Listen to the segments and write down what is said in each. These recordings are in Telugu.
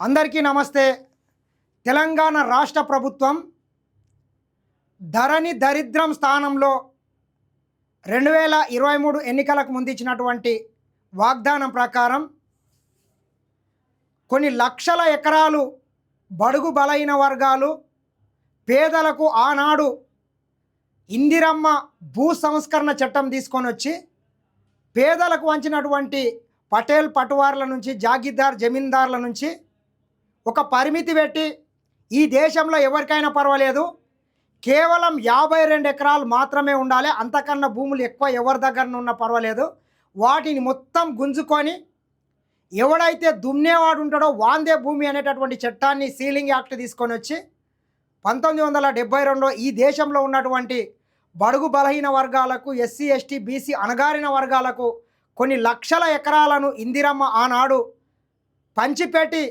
అందరికీ నమస్తే. తెలంగాణ రాష్ట్ర ప్రభుత్వం ధరణి దరిద్రం స్థానంలో రెండు వేల ఇరవై మూడు ఎన్నికలకు ముందు ఇచ్చినటువంటి వాగ్దానం ప్రకారం కొన్ని లక్షల ఎకరాలు బడుగు బలైన వర్గాలు పేదలకు ఆనాడు ఇందిరమ్మ భూ సంస్కరణ చట్టం తీసుకొని వచ్చి పేదలకు వంచినటువంటి పటేల్ పటువార్ల నుంచి జాగీర్దార్ జమీందార్ల నుంచి ఒక పరిమితి పెట్టి ఈ దేశంలో ఎవరికైనా పర్వాలేదు. కేవలం యాభై రెండు ఎకరాలు మాత్రమే ఉండాలి. అంతకన్నా భూములు ఎక్కువ ఎవరి దగ్గర ఉన్నా పర్వాలేదు. వాటిని మొత్తం గుంజుకొని ఎవడైతే దున్నేవాడు ఉంటాడో వాందే భూమి అనేటటువంటి చట్టాన్ని సీలింగ్ యాక్ట్ తీసుకొని వచ్చి పంతొమ్మిది వందల డెబ్బై రెండులో ఈ దేశంలో ఉన్నటువంటి బడుగు బలహీన వర్గాలకు ఎస్సీ ఎస్టీ బీసీ అణగారిన వర్గాలకు కొన్ని లక్షల ఎకరాలను ఇందిరమ్మ ఆనాడు పంచిపెట్టి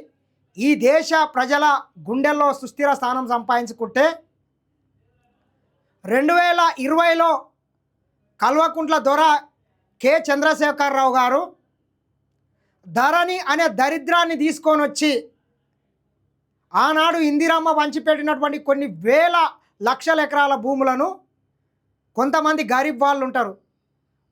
ఈ దేశ ప్రజల గుండెల్లో సుస్థిర స్థానం సంపాదించుకుంటే రెండు వేల ఇరవైలో కల్వకుంట్ల దొర కె. చంద్రశేఖరరావు గారు ధరణి అనే దరిద్రాన్ని తీసుకొని వచ్చి ఆనాడు ఇందిరమ్మ పంచిపెట్టినటువంటి కొన్ని వేల లక్షల ఎకరాల భూములను కొంతమంది గరీబ్ వాళ్ళు ఉంటారు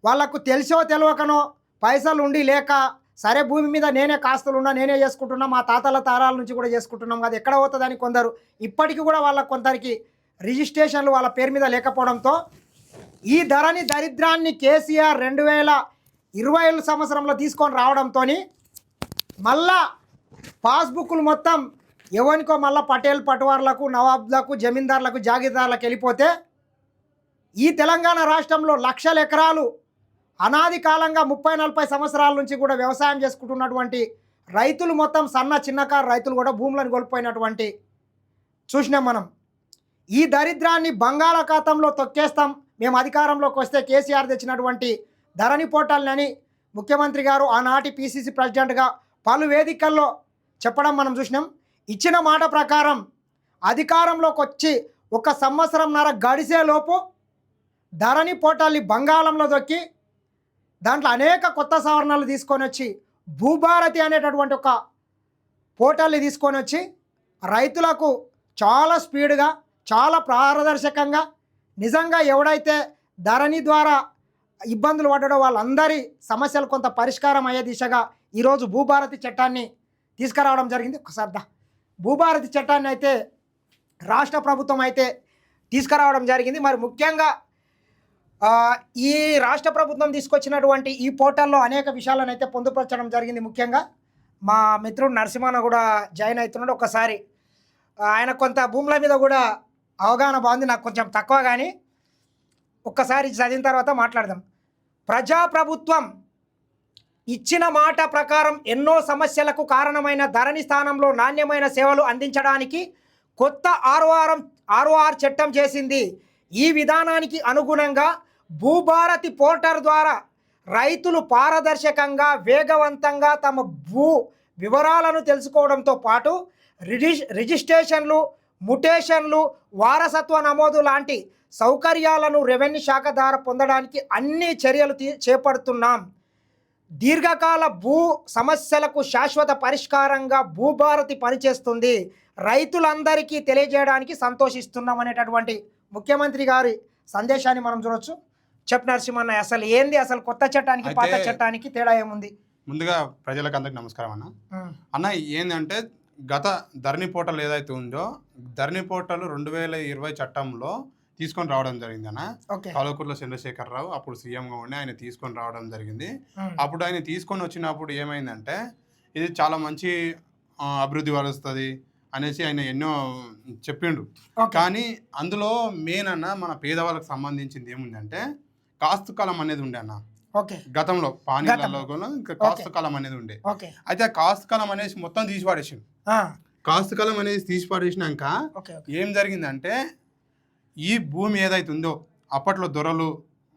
వాళ్ళకు తెలిసో తెలియకనో పైసలు ఉండి లేక సరే భూమి మీద నేనే కాస్తులున్నా నేనే చేసుకుంటున్నా మా తాతల తారాల నుంచి కూడా చేసుకుంటున్నాం కదా ఎక్కడ పోతుందని కొందరు ఇప్పటికీ కూడా వాళ్ళ కొందరికి రిజిస్ట్రేషన్లు వాళ్ళ పేరు మీద లేకపోవడంతో ఈ ధరని దరిద్రాన్ని కేసీఆర్ రెండు వేల ఇరవై ఏడు సంవత్సరంలో తీసుకొని రావడంతో మళ్ళా పాస్బుక్లు మొత్తం ఎవరికో మళ్ళా పటేల్ పటువార్లకు నవాబ్లకు జమీందార్లకు జాగీర్దార్లకు వెళ్ళిపోతే ఈ తెలంగాణ రాష్ట్రంలో లక్షల ఎకరాలు అనాది కాలంగా ముప్పై నలభై సంవత్సరాల నుంచి కూడా వ్యవసాయం చేసుకుంటున్నటువంటి రైతులు మొత్తం సన్న చిన్నకారు రైతులు కూడా భూములను కోల్పోయినటువంటి చూసినాం మనం. ఈ దరిద్రాన్ని బంగాళాఖాతంలో తొక్కేస్తాం. మేము అధికారంలోకి వస్తే కేసీఆర్ తెచ్చినటువంటి ధరణి పోర్టల్ని ముఖ్యమంత్రి గారు ఆనాటి పిసిసి ప్రెసిడెంట్గా పలు వేదికల్లో చెప్పడం మనం చూసినాం. ఇచ్చిన మాట ప్రకారం అధికారంలోకి వచ్చి ఒక సంవత్సరంన్నర గడిసేలోపు ధరణి పోర్టల్ని బంగాళంలో దొక్కి దాంట్లో అనేక కొత్త సవరణలు తీసుకొని వచ్చి భూభారతి అనేటటువంటి ఒక పోర్టల్ని తీసుకొని వచ్చి రైతులకు చాలా స్పీడ్గా చాలా పారదర్శకంగా నిజంగా ఎవడైతే ధరణి ద్వారా ఇబ్బందులు పడ్డడో వాళ్ళందరి సమస్యలు కొంత పరిష్కారం అయ్యే దిశగా ఈరోజు భూభారతి చట్టాన్ని తీసుకురావడం జరిగింది. ఒకసారి భూభారతి చట్టాన్ని అయితే రాష్ట్ర ప్రభుత్వం అయితే తీసుకురావడం జరిగింది. మరి ముఖ్యంగా ఈ రాష్ట్ర ప్రభుత్వం తీసుకొచ్చినటువంటి ఈ పోర్టల్లో అనేక విషయాలను అయితే పొందుపరచడం జరిగింది ముఖ్యంగా. మా మిత్రుడు నరసింహన కూడా జాయిన్ అవుతున్నాడు. ఒకసారి ఆయన కొంత భూముల మీద కూడా అవగాహన బాగుంది. నాకు కొంచెం తక్కువ కానీ ఒక్కసారి చదివిన తర్వాత మాట్లాడదాం. ప్రజాప్రభుత్వం ఇచ్చిన మాట ప్రకారం ఎన్నో సమస్యలకు కారణమైన ధరణి స్థానంలో నాణ్యమైన సేవలు అందించడానికి కొత్త ఆర్ఓఆర్ఎం ఆర్ఓఆర్ చట్టం చేసింది. ఈ విధానానికి అనుగుణంగా భూభారతి పోర్టల్ ద్వారా రైతులు పారదర్శకంగా వేగవంతంగా తమ భూ వివరాలను తెలుసుకోవడంతో పాటు రిజిస్ రిజిస్ట్రేషన్లు ముటేషన్లు వారసత్వ నమోదు లాంటి సౌకర్యాలను రెవెన్యూ శాఖ ద్వారా పొందడానికి అన్ని చర్యలు తీ- చేపడుతున్నాం. దీర్ఘకాల భూ సమస్యలకు శాశ్వత పరిష్కారంగా భూభారతి పనిచేస్తుంది. రైతులందరికీ తెలియజేయడానికి సంతోషిస్తున్నాం అనేటటువంటి ముఖ్యమంత్రి గారి సందేశాన్ని మనం చూడవచ్చు చెప్ నరసింహన్న అసలు ఏంది అసలు కొత్త చట్టానికి పాత చట్టానికి తేడా ఏముంది? ముందుగా ప్రజలకు అందరికి నమస్కారం అన్న. అన్న ఏంటంటే గత ధరణి పోర్టల్ ఏదైతే ఉందో ధరణి పోర్టల్ రెండు వేల ఇరవై చట్టంలో తీసుకొని రావడం జరిగింది అన్న. ఓకే. కాలకూర్ల చంద్రశేఖరరావు అప్పుడు సీఎంగా ఉండి ఆయన తీసుకొని రావడం జరిగింది. అప్పుడు ఆయన తీసుకొని వచ్చినప్పుడు ఏమైందంటే ఇది చాలా మంచి అభివృద్ధి వరుస్తుంది అనేసి ఆయన ఎన్నో చెప్పిండు. కానీ అందులో మెయిన్ అన్న మన పేదవాళ్ళకి సంబంధించింది ఏముందంటే కాస్తు కాలం అనేది ఉండే అన్న. ఓకే. గతంలో పానీయాలలో కూడా ఇంకా కాస్తు కాలం అనేది ఉండే. ఓకే. అయితే ఆ కాస్తు కాలం అనేసి మొత్తం తీసి పడేసిండు కాస్తు కాలం అనేది తీసి పడేసినాక ఏం జరిగిందంటే ఈ భూమి ఏదైతే ఉందో అప్పట్లో దొరలు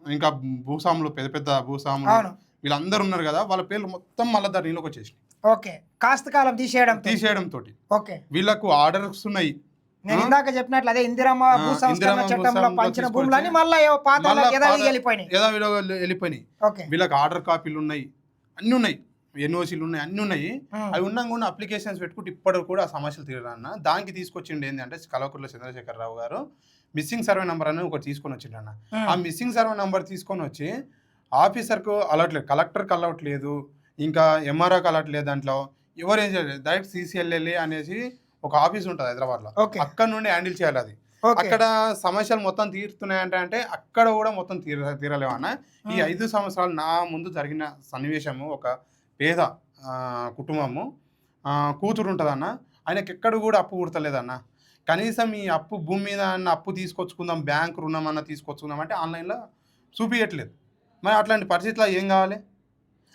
ఇంకా భూస్వాములు పెద్ద పెద్ద భూస్వాములు వీళ్ళందరూ ఉన్నారు కదా వాళ్ళ పేర్లు మొత్తం మళ్ళీ ధరణిలోకి వచ్చేసినాయి. ఓకే. కాస్త కాలం తీసేయడం తీసేయడం తోటి. ఓకే. వీళ్ళకు ఆర్డర్స్ ఉన్నాయి. నేను? ఇందాక చెప్పినట్లు అదే ఇందిరమ్మ భూ సంస్కరణ చట్టంలో పంచిన భూములని మళ్ళీ పాత వెళ్ళిపోయినాయి. వీళ్ళకి ఆర్డర్ కాపీలు ఉన్నాయి. అన్నీ ఉన్నాయి. ఎన్ఓసీలు ఉన్నాయి. అన్నీ ఉన్నాయి. అవి ఉన్నా కూడా అప్లికేషన్స్ పెట్టుకుంటే ఇప్పటికి కూడా ఆ సమస్యలు తీరన్న దానికి తీసుకొచ్చిండు ఏంటంటే కలవకుర్ల చంద్రశేఖర్ రావు గారు మిస్సింగ్ సర్వే నెంబర్ అనేది ఒకటి తీసుకొని వచ్చిండన్న ఆ. మిస్సింగ్ సర్వే నెంబర్ తీసుకొని వచ్చి ఆఫీసర్కు అలర్ట్ లేదు. కలెక్టర్కి అలర్ట్ లేదు. ఇంకా ఎంఆర్ఓకి అలర్ట్ లేదు దాంట్లో. ఎవరు ఏం చేయలేదు. డైరెక్ట్ సిసిఎల్ఎల్ఏ అనేసి ఒక ఆఫీస్ ఉంటుంది హైదరాబాద్లో. ఓకే. అక్కడ నుండి హ్యాండిల్ చేయాలి అది. అక్కడ సమస్యలు మొత్తం తీరుతున్నాయంటే అంటే అక్కడ కూడా మొత్తం తీర తీరలేవన్న ఈ ఐదు సంవత్సరాలు నా ముందు జరిగిన సన్నివేశము ఒక పేద కుటుంబము కూతురు ఉంటుందన్న ఆయనకి ఎక్కడ కూడా అప్పు కుడతలేదన్న కనీసం ఈ అప్పు భూమి మీద అన్న అప్పు తీసుకొచ్చుకుందాం బ్యాంక్ రుణం అన్న తీసుకొచ్చుకుందాం అంటే ఆన్లైన్లో చూపించట్లేదు మరి అట్లాంటి పరిస్థితిలో ఏం కావాలి.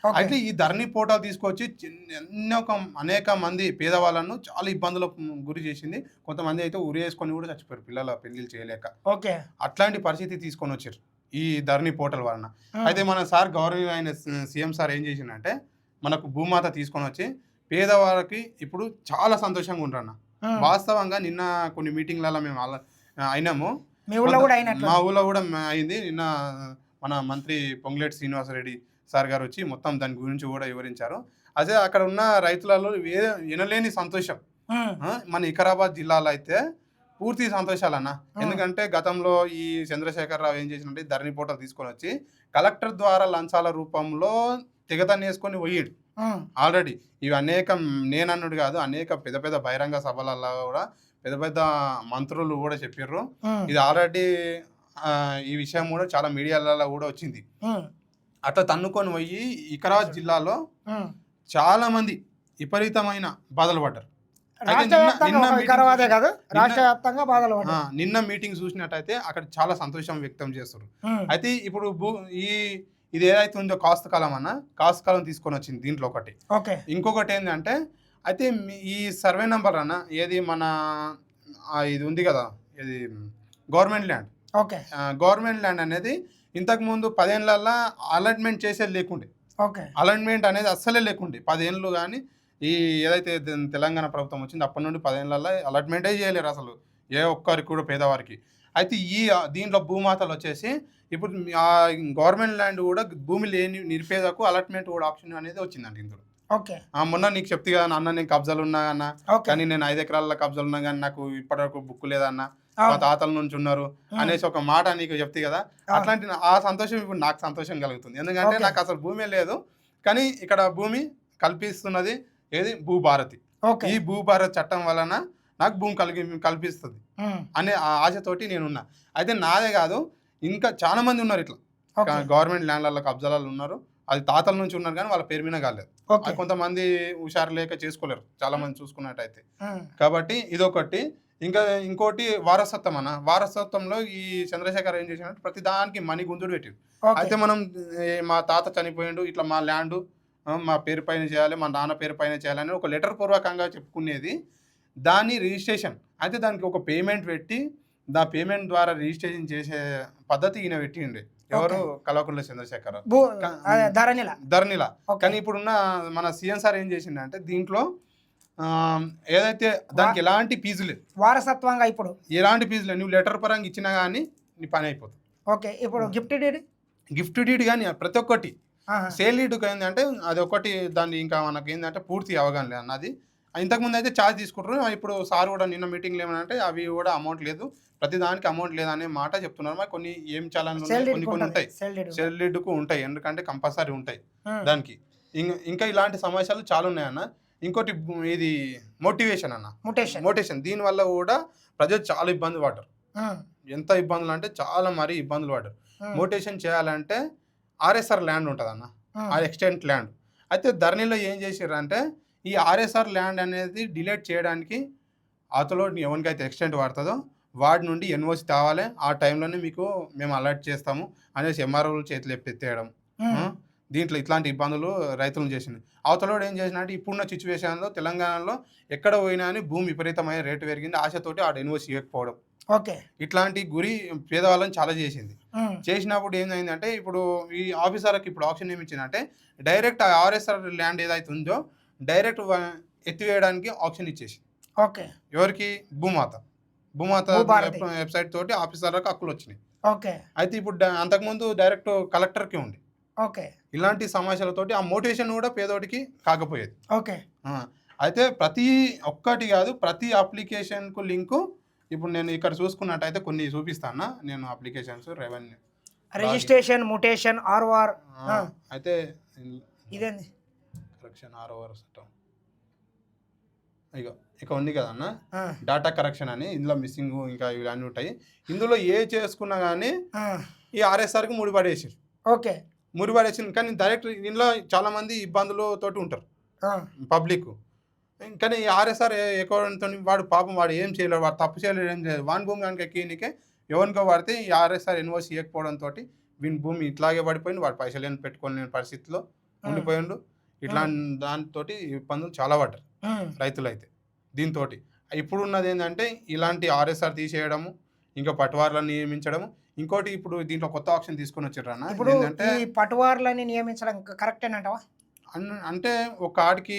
అయితే ఈ ధరణి పోటా తీసుకొచ్చి చిన్న- ఎన్నో అనేక మంది పేదవాళ్ళను చాలా ఇబ్బందులకు గురి చేసింది. కొంతమంది అయితే ఉరేసుకొని కూడా చచ్చిపోయారు పిల్లల పెళ్ళిళ్ళు చేయలేక. ఓకే. అట్లాంటి పరిస్థితి తీసుకొని వచ్చారు ఈ ధరణి పోర్టల్ వలన. అయితే మన సార్ గౌరవ అయిన సీఎం సార్ ఏం చేసిండంటే మనకు భూమాత తీసుకొని వచ్చి పేదవాళ్ళకి ఇప్పుడు చాలా సంతోషంగా ఉంటారన్న వాస్తవంగా నిన్న కొన్ని మీటింగ్లలో మేము అయినాము. మీ ఊళ్ళో కూడా అయింది. నిన్న మన మంత్రి పొంగులేటి శ్రీనివాసరెడ్డి సార్ గారు వచ్చి మొత్తం దాని గురించి కూడా వివరించారు. అదే అక్కడ ఉన్న రైతులలో వినలేని సంతోషం. మన వికారాబాద్ జిల్లాలో అయితే పూర్తి సంతోషాలన్న. ఆ. ఎందుకంటే గతంలో ఈ చంద్రశేఖర్ రావు ఏం చేసినంటే ధరణి పోటలు తీసుకొని వచ్చి కలెక్టర్ ద్వారా లంచాల రూపంలో తెగతన్ని వేసుకొని పోయాడు ఆల్రెడీ ఇవి అనేక నేనన్నుడు కాదు అనేక పెద్ద పెద్ద బహిరంగ సభలలో కూడా పెద్ద పెద్ద మంత్రులు కూడా చెప్పారు ఇది ఆల్రెడీ ఈ విషయం కూడా చాలా మీడియాలలో కూడా వచ్చింది. అట్లా తన్నుకొని పోయి వికారాబాద్ జిల్లాలో. చాలా మంది విపరీతమైన బాధలు పడ్డారు. నిన్న- మీటింగ్ చూసినట్టయితే అక్కడ చాలా సంతోషం వ్యక్తం చేస్తారు అయితే ఇప్పుడు ఈ ఇది ఏదైతే ఉందో కాస్త కాలం అన్న కాస్త కాలం తీసుకొని వచ్చింది దీంట్లో ఒకటి. ఓకే. ఇంకొకటి ఏంటంటే అయితే ఈ సర్వే నెంబర్ అన్న ఏది మన ఇది ఉంది కదా ఇది government land. Okay. Government land అనేది ఇంతకుముందు పదేళ్ళల్లో అలాట్మెంట్ చేసేది లేకుండే. ఓకే. అలాట్మెంట్ అనేది అస్సలే లేకుండే. పదేళ్ళు కానీ ఈ ఏదైతే తెలంగాణ ప్రభుత్వం వచ్చిందో అప్పటి నుండి పదేళ్ళల్లో అలాట్మెంటే చేయలేరు అసలు. ఏ ఒక్కరికి కూడా పేదవారికి. అయితే ఈ దీంట్లో భూమాతలు వచ్చేసి ఇప్పుడు గవర్నమెంట్ ల్యాండ్ కూడా భూమి లేని నిరుపేదకు అలాట్మెంట్ కూడా ఆప్షన్ అనేది వచ్చిందండి ఇందులో. ఓకే. ఆ, మొన్న నీకు చెప్తే కదా అన్న నేను కబ్జాలు ఉన్నా అన్న. కానీ నేను ఐదు ఎకరాల కబ్జాలు ఉన్నా కానీ నాకు ఇప్పటివరకు బుక్ లేదన్న. మా. తాతల నుంచి ఉన్నారు అనేసి ఒక మాట నీకు చెప్తే కదా. అట్లాంటి ఆ సంతోషం ఇప్పుడు నాకు సంతోషం కలుగుతుంది. ఎందుకంటే. నాకు అసలు భూమే లేదు కానీ ఇక్కడ భూమి కల్పిస్తున్నది ఏది? భూభారతి. ఈ భూభారత్ చట్టం వలన నాకు భూమి కలిగి కల్పిస్తుంది అనే ఆ ఆశతోటి నేనున్నా. అయితే నాదే కాదు ఇంకా చాలా మంది ఉన్నారు ఇట్లా. గవర్నమెంట్ ల్యాండ్లలో కబ్జాలలో ఉన్నారు. అది తాతల నుంచి ఉన్నారు కానీ వాళ్ళ పేరు మీద కాలేదు. కొంతమంది హుషారు లేక చేసుకోలేరు. చాలా మంది చూసుకున్నట్టయితే. కాబట్టి ఇదొకటి. ఇంకా ఇంకోటి వారసత్వం అన్న వారసత్వంలో ఈ చంద్రశేఖర్ ఏం చేసినట్టు ప్రతి దానికి మనీ గుంజుడు పెట్టిండు. అయితే మనం మా తాత చనిపోయిండు ఇట్లా మా ల్యాండ్ మా పేరు పైన చేయాలి మా నాన్న పేరు పైన చేయాలని ఒక లెటర్ పూర్వకంగా చెప్పుకునేది. దాని రిజిస్ట్రేషన్ అయితే దానికి ఒక పేమెంట్ పెట్టి దా పేమెంట్ ద్వారా రిజిస్ట్రేషన్ చేసే పద్ధతి ఈయన పెట్టిండే. ఎవరు? కల్వకుంట్ల చంద్రశేఖర్. ధరణిల. కానీ ఇప్పుడున్న మన సీఎం సార్ ఏం చేసిండంటే దీంట్లో ఏదైతే దానికి ఎలాంటి ఫీజు లేదు వారసత్వంగా ఇప్పుడు? ఎలాంటి ఫీజు లేదు నువ్వు లెటర్ పరంగా ఇచ్చినా కానీ నీ పని అయిపోతుంది. ఓకే ఇప్పుడు గిఫ్ట్ డీడ్? గిఫ్ట్ డీడ్ కానీ ప్రతి ఒక్కటి. సేల్ డీడ్కి ఏంటంటే అది ఒకటి దాన్ని ఇంకా మనకి ఏంటంటే పూర్తి అవగాహన లేదు అన్నది. ఇంతకుముందు అయితే ఛార్జ్ తీసుకుంటారు ఇప్పుడు సార్ కూడా నిన్న మీటింగ్లో ఏమంటే అవి కూడా అమౌంట్ లేదు. ప్రతి దానికి అమౌంట్ లేదనే మాట చెప్తున్నారు. మరి కొన్ని ఏం చాలా కొన్ని కొన్ని ఉంటాయి. సెల్ డీడ్ డీడ్కు ఉంటాయి. ఎందుకంటే కంపల్సరీ ఉంటాయి దానికి. ఇంకా ఇలాంటి సమస్యలు చాలా ఉన్నాయన్న. ఇంకోటి ఇది మోటివేషన్ అన్న. Mutation motivation. దీనివల్ల కూడా ప్రజలు చాలా ఇబ్బంది పడ్డారు. ఎంత ఇబ్బందులు అంటే చాలా మరీ ఇబ్బందులు పడ్డారు. మోటివేషన్ చేయాలంటే ఆర్ఎస్ఆర్ ల్యాండ్ ఉంటుంది అన్న. ఆ. Extent land. అయితే ధరణిలో ఏం చేసారు అంటే ఈ ఆర్ఎస్ఆర్ ల్యాండ్ అనేది డిలీట్ చేయడానికి అతలో ఎవరికైతే ఎక్స్టెంట్ వాడుతుందో వాడి నుండి ఎన్ఓసి తేవాలి. ఆ టైంలోనే మీకు మేము అలర్ట్ చేస్తాము అనేసి ఎంఆర్ఓలు చేతులు ఆ? దీంట్లో ఇట్లాంటి ఇబ్బందులు రైతులను చేసింది. అవతలోడు ఏం చేసినట్టు ఇప్పుడున్న సిచ్యువేషన్లో తెలంగాణలో ఎక్కడ పోయినా అని భూమి విపరీతమైన రేటు పెరిగింది. ఆశతోటి ఆడ ఎన్ఓసి ఇవ్వకపోవడం ఓకే. ఇట్లాంటి గురి పేదవాళ్ళని చాలా చేసింది. చేసినప్పుడు ఏమైందంటే ఇప్పుడు ఈ ఆఫీసర్కి ఇప్పుడు ఆప్షన్ ఏమి ఇచ్చిందంటే డైరెక్ట్ ఆ ఆర్ఎస్ఆర్ ల్యాండ్ ఏదైతే ఉందో డైరెక్ట్ ఎత్తివేయడానికి ఆప్షన్ ఇచ్చేసి ఓకే. ఎవరికి? భూమాత. భూమాత. వెబ్సైట్ తోటి ఆఫీసర్లకు హక్కులు వచ్చినాయి. ఓకే. అయితే ఇప్పుడు అంతకుముందు డైరెక్ట్ కలెక్టర్కి ఉండి. ఓకే. ఇలాంటి సమస్యలతోటి ఆ మోటివేషన్ కూడా పేదోడికి కాకపోయేది. ఓకే. అయితే ప్రతి ఒక్కటి కాదు ప్రతి అప్లికేషన్కు లింకు ఇప్పుడు నేను ఇక్కడ చూసుకున్నట్టయితే కొన్ని చూపిస్తాను? నేను applications revenue registration mutation ROR. అయితే ఇదేంది? కరెక్షన్ ఆర్ ఓవర్ చట్టం ఇక ఇక ఉంది కదన్న డాటా కరెక్షన్ అని ఇందులో మిస్సింగ్ ఇంకా ఇవన్నీ ఉంటాయి. ఇందులో ఏ చేసుకున్నా కానీ ఈ ఆర్ఎస్ఆర్కి ముడిపడేసి ఓకే. ముడిపడేసింది కానీ డైరెక్ట్ ఇందులో చాలా మంది ఇబ్బందులతోటి ఉంటారు. పబ్లిక్. కానీ ఈ ఆర్ఎస్ఆర్ ఎక్కువతో వాడు పాపం వాడు ఏం చేయలేడు. వాడు తప్పు చేయలేడు ఏం చేయలేదు వాని భూమి కనుక ఎక్కినికే ఎవరికో పడితే ఈ ఆర్ఎస్ఆర్ ఎన్ఓసి ఇవ్వకపోవడంతో వీని భూమి ఇట్లాగే పడిపోయింది. వాడు పైసలు ఏం పెట్టుకోలేని పరిస్థితిలో ఉండిపోయిండు. ఇట్లా దానితో ఇబ్బందులు చాలా పడ్డారు రైతులు అయితే దీంతో ఇప్పుడు ఉన్నది ఏంటంటే ఇలాంటి ఆర్ఎస్ఆర్ తీసేయడము ఇంకా పట్టువార్లను నియమించడము ఇంకోటి ఇప్పుడు దీంట్లో కొత్త ఆప్షన్ తీసుకొని వచ్చారు అన్న ఇప్పుడు ఏంటంటే ఈ పటువార్లని నియమించడం కరెక్టేనంటావా అన్- అంటే ఒక ఆడికి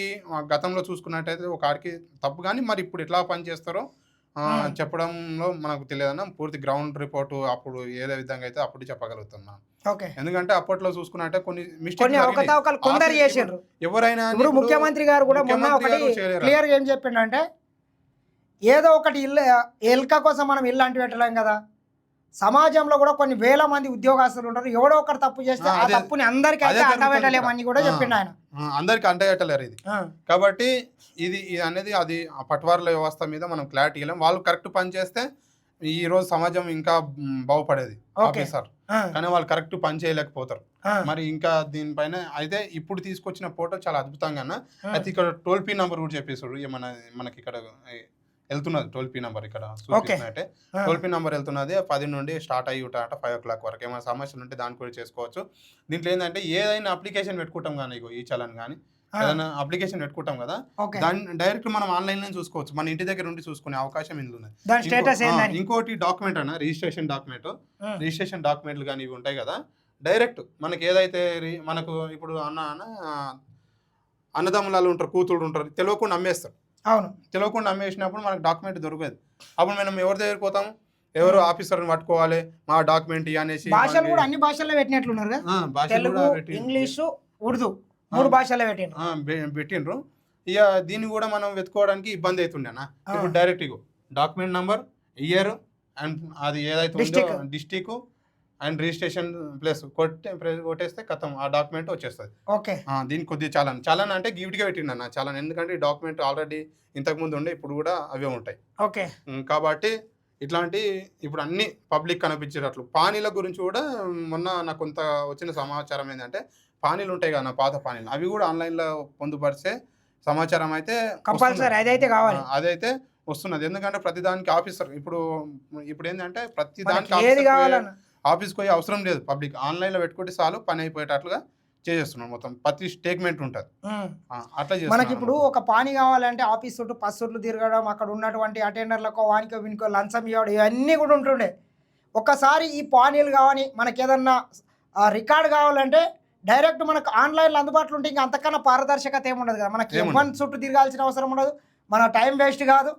గతంలో చూసుకున్నట్టయితే ఒక ఆడికి తప్పు కానీ మరి ఇప్పుడు ఎట్లా పని చేస్తారో ఆ, Hmm. చెప్పడంలో మనకు తెలియదన్న పూర్తి గ్రౌండ్ రిపోర్ట్ అప్పుడు ఏదే విధంగా అయితే అప్పుడు చెప్పగలుగుతాం మనం. ఓకే. ఎందుకంటే అప్పట్లో చూసుకున్నట్టే కొన్ని మిస్టేక్ ఎవరైనా ఇప్పుడు ముఖ్యమంత్రి గారు కూడా మొన్న ఒకటి? క్లియర్గా ఏం చెప్పిండంటే ఏదో ఒకటి ఇల్లు ఎల్క కోసం మనం ఇల్లు అంటు పెట్టలేం కదా? సమాజంలో కూడా కొన్ని వేల మంది ఉద్యోగస్తులు ఉంటారు. ఎవడో ఒకటి తప్పు చేస్తే ఆ, తప్పుని అందరికీ అయితే అంటబెట్టలేమని కూడా. చెప్పిండు ఆయన. అందరికి అంటగట్టలేరు ఇది. కాబట్టి ఇది ఇది అనేది అది ఆ పట్వార్ల వ్యవస్థ మీద మనం క్లారిటీ ఇవ్వలేం వాళ్ళు కరెక్ట్ పని చేస్తే ఈ రోజు సమాజం ఇంకా బాగుపడేది ఓకే. ఆఫీసర్. ఆ, కానీ వాళ్ళు కరెక్ట్ పని చేయలేకపోతారు. మరి ఇంకా దీనిపైన అయితే ఇప్పుడు తీసుకొచ్చిన ఫోటో చాలా అద్భుతంగా. అయితే ఇక్కడ టోల్ పీ నంబర్ కూడా చెప్పేసాడు మన మనకి ఇక్కడ వెళ్తున్నది. టోల్ పీ నంబర్ ఇక్కడ ఆ, టోల్ పీ నంబర్ వెళ్తున్నది. పది నుండి స్టార్ట్ అయ్యి ఉంటాట ఫైవ్ ఓ క్లాక్ వరకు. ఏమైనా సమస్యలు ఉంటే దాని కూడా చేసుకోవచ్చు. దీంట్లో ఏంటంటే ఏదైనా అప్లికేషన్ పెట్టుకుంటాం కానీ ఈ చలన్ కానీ ఏదైనా అప్లికేషన్ పెట్టుకుంటాం కదా దాన్ని డైరెక్ట్ మనం ఆన్లైన్లో చూసుకోవచ్చు. మన ఇంటి దగ్గర ఉండి చూసుకునే అవకాశం ఇందులో ఉన్నది. ఆ, ఏందని? ఇంకోటి డాక్యుమెంట్ అన్న రిజిస్ట్రేషన్ డాక్యుమెంట్. రిజిస్ట్రేషన్ డాక్యుమెంట్లు కానీ ఇవి ఉంటాయి కదా డైరెక్ట్ మనకి ఏదైతే మనకు ఇప్పుడు అన్న అన్న అన్నదమ్ములాలు ఉంటారు కూతుళ్ళు ఉంటారు తెలియకుండా అమ్మేస్తారు. అవును. తెలియకుండా అమ్మేసినప్పుడు మనకు డాక్యుమెంట్ దొరకదు. అప్పుడు మనం ఎవరి దగ్గరికి పోతాం ఎవరు ఆఫీసర్ని పట్టుకోవాలి? మా డాక్యుమెంట్ అనేసి భాషలు కూడా అన్ని భాషల్లో పెట్టినట్లున్నారు కదా? ఆ, భాషలు తెలుగు ఇంగ్లీషు ఉర్దూ మూడు భాషల్లో పెట్టిండ్రు. పెట్టిండ్రు. ఇక దీన్ని కూడా మనం వెతుకోవడానికి ఇబ్బంది అవుతుండే అన్న. ఆ. ఇప్పుడు direct document number year and అది ఏదైతే. డిస్టిక్ అండ్ రిజిస్ట్రేషన్ ప్లస్ కొట్టే కొట్టేస్తే కథం ఆ డాక్యుమెంట్ వచ్చేస్తుంది. ఓకే. దీనికి కొద్దిగా చాలాన్. చాలాన్ అంటే గిఫ్ట్గా పెట్టిండు అన్న చాలాన్. ఎందుకంటే ఈ డాక్యుమెంట్ ఆల్రెడీ ఇంతకుముందు ఉండే ఇప్పుడు కూడా అవే ఉంటాయి. ఓకే. కాబట్టి ఇట్లాంటి ఇప్పుడు అన్ని పబ్లిక్ కనిపించేటట్లు. పానీల గురించి కూడా మొన్న నాకు కొంత వచ్చిన సమాచారం ఏంటంటే పానీలు ఉంటాయి కదా నా పాత పానీలు. అవి కూడా ఆన్లైన్లో పొందుపరిచే సమాచారం అయితే కంపల్సరీ. అదైతే కావాలి. అదైతే వస్తున్నది ఎందుకంటే ప్రతి దానికి ఆఫీసర్ ఇప్పుడు ఇప్పుడు ఏంటంటే ప్రతి ఆఫీస్కి పోయే అవసరం లేదు. పబ్లిక్ ఆన్లైన్లో పెట్టుకుంటే చాలు పని అయిపోయేటట్లుగా చేసేస్తున్నాం మొత్తం ప్రతి స్టేట్మెంట్ ఉంటుంది. అట్లా మనకి ఇప్పుడు ఒక పానీ కావాలంటే ఆఫీస్ చుట్టూ పస్ చుట్టూ తిరగడం అక్కడ ఉన్నటువంటి అటెండర్లకు వానికో వీనికో లంచం ఇవ్వడం ఇవన్నీ కూడా ఉంటుండే. ఒకసారి ఈ పానీలు కావని మనకి ఏదన్నా రికార్డ్ కావాలంటే డైరెక్ట్ మనకు ఆన్లైన్లో అందుబాటులో ఉంటే ఇంకా అంతకన్నా పారదర్శకత ఏముండదు కదా. మనకి. ఎవరి చుట్టూ తిరగాల్సిన అవసరం ఉండదు. మన టైం వేస్ట్ కాదు.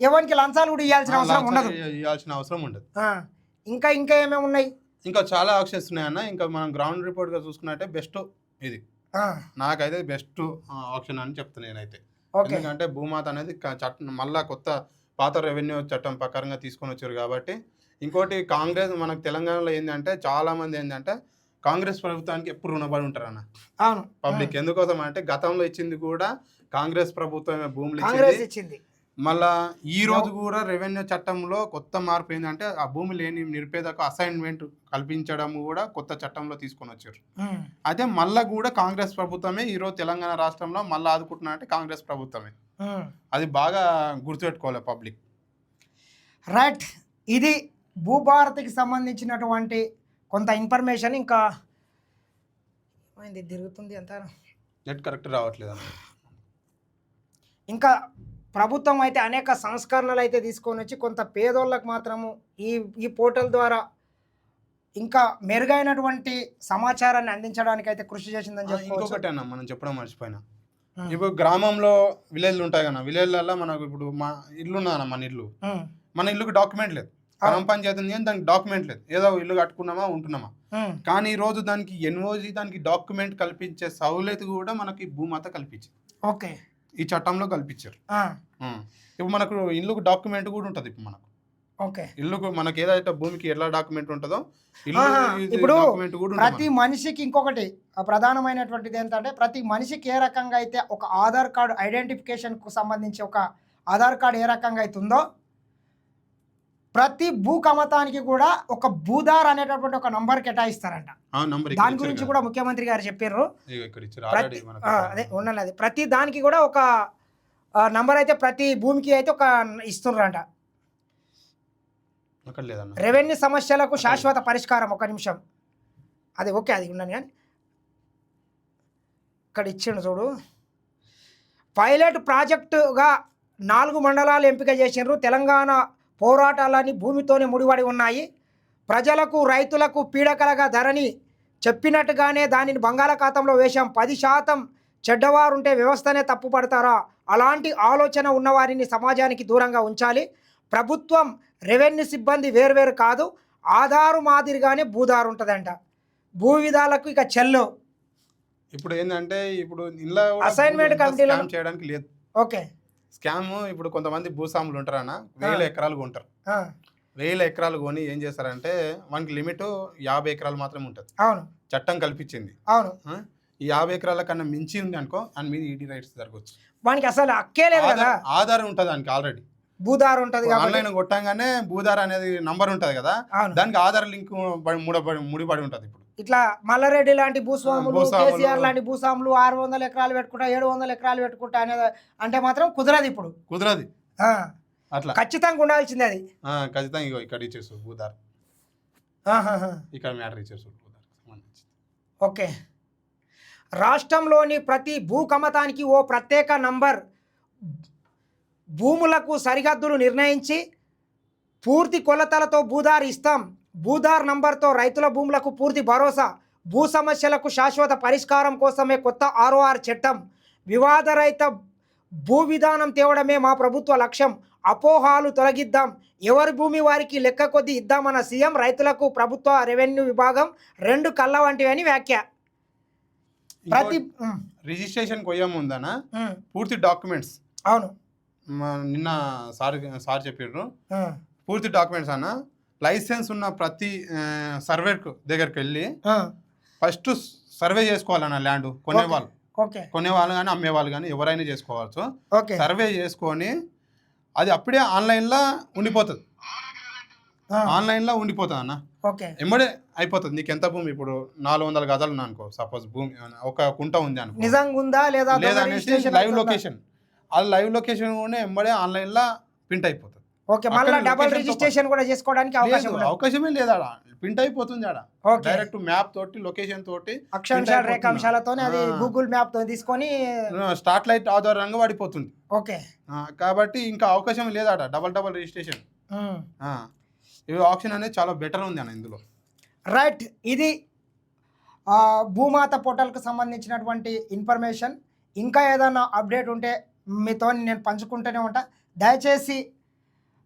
ఎవరికి లంచాలు కూడా ఇవ్వాల్సిన అవసరం ఉండదు. ఇవ్వాల్సిన అవసరం ఉండదు. ఇంకా ఇంకా ఏమేమి ఉన్నాయి? ఇంకా చాలా ఆప్షన్స్ ఉన్నాయన్న. ఇంకా మనం గ్రౌండ్ రిపోర్ట్గా చూసుకున్నట్టే బెస్ట్ ఇది. నాకైతే బెస్ట్ ఆప్షన్ అని చెప్తాను నేనైతే. ఎందుకంటే భూమాత అనేది చట్టం మళ్ళా కొత్త పాత రెవెన్యూ చట్టం ప్రకారంగా తీసుకొని వచ్చారు కాబట్టి. ఇంకోటి కాంగ్రెస్ మనకు తెలంగాణలో ఏంటంటే చాలా మంది ఏంటంటే కాంగ్రెస్ ప్రభుత్వానికి ఎప్పుడు రుణపడి ఉంటారు అన్న అవును. పబ్లిక్ ఎందుకోసం అంటే గతంలో ఇచ్చింది కూడా కాంగ్రెస్ ప్రభుత్వమే భూములు ఇచ్చింది. మళ్ళా ఈ రోజు కూడా రెవెన్యూ చట్టంలో కొత్త మార్పు ఏంటంటే ఆ భూమి లేని నిరుపేదకు అసైన్మెంట్ కల్పించడం కూడా కొత్త చట్టంలో తీసుకొని వచ్చారు. ఉమ్. అదే మళ్ళా కూడా కాంగ్రెస్ ప్రభుత్వమే ఈరోజు తెలంగాణ రాష్ట్రంలో మళ్ళీ ఆదుకుంటున్నా అంటే కాంగ్రెస్ ప్రభుత్వమే. ఉమ్. అది బాగా గుర్తుపెట్టుకోవాలి పబ్లిక్ రైట్ ఇది భూభారతికి సంబంధించినటువంటి కొంత ఇన్ఫర్మేషన్ ఇంకా ఏమైంది? తిరుగుతుంది అంతా. నెట్ కరెక్ట్ రావట్లేదు ఇంకా ప్రభుత్వం అయితే అనేక సంస్కరణలు అయితే తీసుకొని వచ్చి కొంత పేదోళ్ళకు మాత్రము ఈ ఈ పోర్టల్ ద్వారా ఇంకా మెరుగైనటువంటి సమాచారాన్ని అందించడానికి అయితే కృషి చేసిందని చెప్పుకోవచ్చు. ఇంకొకటి అన్న మనం చెప్పడం మర్చిపోయినా. ఇప్పుడు గ్రామంలో విలేజ్లు ఉంటాయి కదా విలేజ్లలో మనకు ఇప్పుడు మా ఇల్లు ఉన్నదన్న మన ఇల్లు. మన ఇల్లుకి డాక్యుమెంట్ లేదు. గ్రామ పంచాయతీ ఉంది దానికి డాక్యుమెంట్ లేదు. ఏదో ఇల్లు కట్టుకున్నామా ఉంటున్నామా. కానీ ఈ రోజు దానికి ఎన్ఓజీ దానికి డాక్యుమెంట్ కల్పించే సౌలత్ కూడా మనకి భూమాత కల్పించింది. ఓకే. ఈ చట్టంలో కల్పించారు. ఇప్పుడు మనకు ఇల్లుకు డాక్యుమెంట్ కూడా ఉంటుంది ఇప్పుడు మనకు. ఓకే. ఇల్లుకు మనకి ఏదైతే భూమికి ఎలా డాక్యుమెంట్ ఉంటుందో ఇప్పుడు ప్రతి మనిషికి ఇంకొకటి ప్రధానమైనటువంటిది ఏంటంటే ప్రతి మనిషికి ఏ రకంగా అయితే ఒక ఆధార్ కార్డు ఐడెంటిఫికేషన్కు సంబంధించి ఒక ఆధార్ కార్డు ఏ రకంగా అయితే ఉందో ప్రతి భూ కమతానికి కూడా ఒక భూదార్ అనేటటువంటి ఒక నంబర్ కేటాయిస్తారంట. దాని గురించి కూడా ముఖ్యమంత్రి గారు చెప్పారు అదే ఉండాలి అది. ప్రతి దానికి కూడా ఒక నంబర్ అయితే ప్రతి భూమికి అయితే ఒక ఇస్తున్నారంట రెవెన్యూ సమస్యలకు శాశ్వత పరిష్కారం ఒక నిమిషం. అది ఓకే అది ఉన్నాను కానీ. ఇక్కడ ఇచ్చిండు చూడు. పైలట్ ప్రాజెక్టుగా నాలుగు మండలాలు ఎంపిక చేసినారు తెలంగాణ పోరాటాలన్నీ భూమితోనే ముడిపడి ఉన్నాయి. ప్రజలకు రైతులకు పీడకలగా ధరని చెప్పినట్టుగానే దానిని బంగాళాఖాతంలో వేశాం. పది శాతం చెడ్డవారుంటే వ్యవస్థనే తప్పు పడతారా అలాంటి ఆలోచన ఉన్నవారిని సమాజానికి దూరంగా ఉంచాలి. ప్రభుత్వం రెవెన్యూ సిబ్బంది వేరువేరు కాదు ఆధారు మాదిరిగానే భూదారు ఉంటుందంట భూ విధాలకు ఇక చెల్లు. ఇప్పుడు ఏంటంటే ఇప్పుడు Assignment కమిటీలో- చేయడానికి లేదు. ఓకే. స్కామ్ ఇప్పుడు కొంతమంది భూస్వాములు ఉంటారన్న వేల ఎకరాలు కొంటారు ఆ, వేల ఎకరాలు కొని ఏం చేస్తారంటే మనకి లిమిట్ యాభై ఎకరాలు మాత్రమే ఉంటుంది. అవును. చట్టం కల్పించింది. అవును? ఈ యాభై ఎకరాల కన్నా మించి ఉంది అనుకో దాని మీద ఈడీ రైట్స్ జరగవచ్చు వానికి అసలు అక్కే లేదు కదా. ఆధార్- ఉంటుంది దానికి ఆల్రెడీ. భూదారు ఉంటుంది ఆన్లైన్ కొట్టంగానే భూదార్ అనేది నంబర్ ఉంటుంది కదా. దానికి ఆధార్ లింక్ ముడబడి ముడిపడి ఉంటుంది ఇప్పుడు. ఇట్లా మల్లారెడ్డి లాంటి భూస్వాములు. కేసీఆర్ లాంటి భూస్వాములు ఆరు వందల ఎకరాలు పెట్టుకుంటా ఏడు వందల ఎకరాలు పెట్టుకుంటా అనేది అంటే మాత్రం కుదరదు ఇప్పుడు. కుదరది. అట్లా. ఖచ్చితంగా ఉండాల్సింది అది. ఖచ్చితంగా ఇగో ఇక్కడ ఇచ్చేసు భూదార్. ఇక్కడ మ్యాటర్ ఇచ్చేసు ఓకే. రాష్ట్రంలోని ప్రతి భూ కమతానికి ఓ ప్రత్యేక నంబర్ భూములకు సరిహద్దులు నిర్ణయించి పూర్తి కొలతలతో భూదార్ ఇస్తాం. భూదార్ నంబర్తో రైతుల భూములకు పూర్తి భరోసా భూ సమస్యలకు శాశ్వత పరిష్కారం కోసమే కొత్త ఆర్ఓఆర్ చట్టం. వివాదరహిత భూ విధానం తేవడమే మా ప్రభుత్వ లక్ష్యం. అపోహాలు తొలగిద్దాం. ఎవరి భూమి వారికి లెక్క కొద్దీ ఇద్దామన్న సీఎం రైతులకు ప్రభుత్వ రెవెన్యూ విభాగం రెండు కళ్ళ వంటివి అని వ్యాఖ్య ప్రతి రిజిస్ట్రేషన్ కొయ్య ముందన ఉమ్, పూర్తి డాక్యుమెంట్స్. అవును. నిన్న సార్ సార్ చెప్పారు పూర్తి డాక్యుమెంట్స్ అన్న లైసెన్స్ ఉన్న ప్రతి సర్వే దగ్గరికి వెళ్ళి ఫస్ట్ సర్వే చేసుకోవాలన్న ల్యాండ్ కొనేవాళ్ళు. కొనేవాళ్ళు కానీ అమ్మేవాళ్ళు కానీ ఎవరైనా చేసుకోవచ్చు. సర్వే చేసుకొని అది అప్పుడే ఆన్లైన్లో ఉండిపోతుంది. ఆన్లైన్లో ఉండిపోతుంది అన్న. ఓకే. ఎమ్మడే అయిపోతుంది. నీకు ఎంత భూమి? ఇప్పుడు నాలుగు వందల గదాలు ఉన్నా అనుకో సపోజ్ భూమి ఒక కుంట ఉంది అనుకో. నిజంగా ఉందా లేదా? లేదా లైవ్? లొకేషన్. ఆ లైవ్ లొకేషన్ కూడా ఎమ్మడే ఆన్లైన్లో ప్రింట్ అయిపోతుంది. ఓకే మళ్ళీ డబల్ రిజిస్ట్రేషన్ కూడా చేసుకోవడానికి అవకాశం అవకాశమే లేదు ప్రింట్ అయిపోతుంది ఆడ. డైరెక్ట్ మ్యాప్ తోటి లొకేషన్ తోటి అక్షాంశాలు? రేఖాంశాలతోనే అది. గూగుల్ మ్యాప్తో తీసుకొని స్టార్ట్ లైట్ ఆధారంగా పడిపోతుంది ఓకే. కాబట్టి ఇంకా అవకాశం లేదు ఆడ డబల్ డబల్ రిజిస్ట్రేషన్. ఇది ఆప్షన్ అనేది చాలా బెటర్ ఉంది అన్న ఇందులో. రైట్ ఇది భూమాత పోర్టల్కి సంబంధించినటువంటి ఇన్ఫర్మేషన్ ఇంకా ఏదైనా అప్డేట్ ఉంటే మీతో నేను పంచుకుంటూనే ఉంటా. దయచేసి